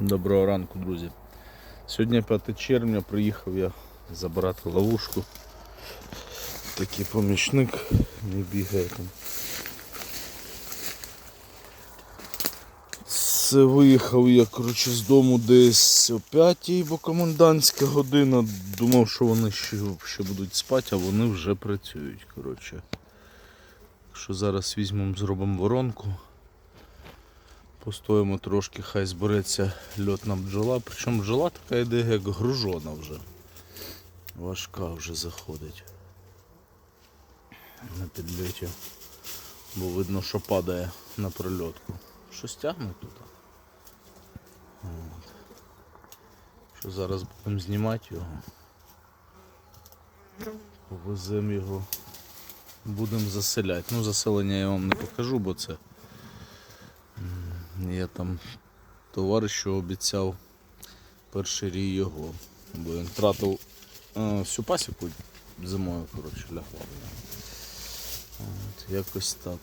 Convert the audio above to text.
Доброго ранку, друзі. Сьогодні 5 червня приїхав я забирати ловушку. Такий помічник не бігає там. Це виїхав я коротше, з дому десь о 5 бо комендантська година. Думав, що вони ще, ще будуть спати, а вони вже працюють. Коротше. Що зараз візьмемо, зробимо воронку. Постоїмо трошки, хай збереться льотна бджола. Причому бджола така йде як гружона вже. Важка вже заходить. На підльоті. Бо видно, що падає на прильотку. Щось тягне тут. Що зараз будемо знімати його. Повеземо його. Будемо заселяти. Ну, заселення я вам не покажу, бо це я там товаришу обіцяв перший рій його, бо він втратив е, всю пасіку зимою, коротше, лягла. Якось так.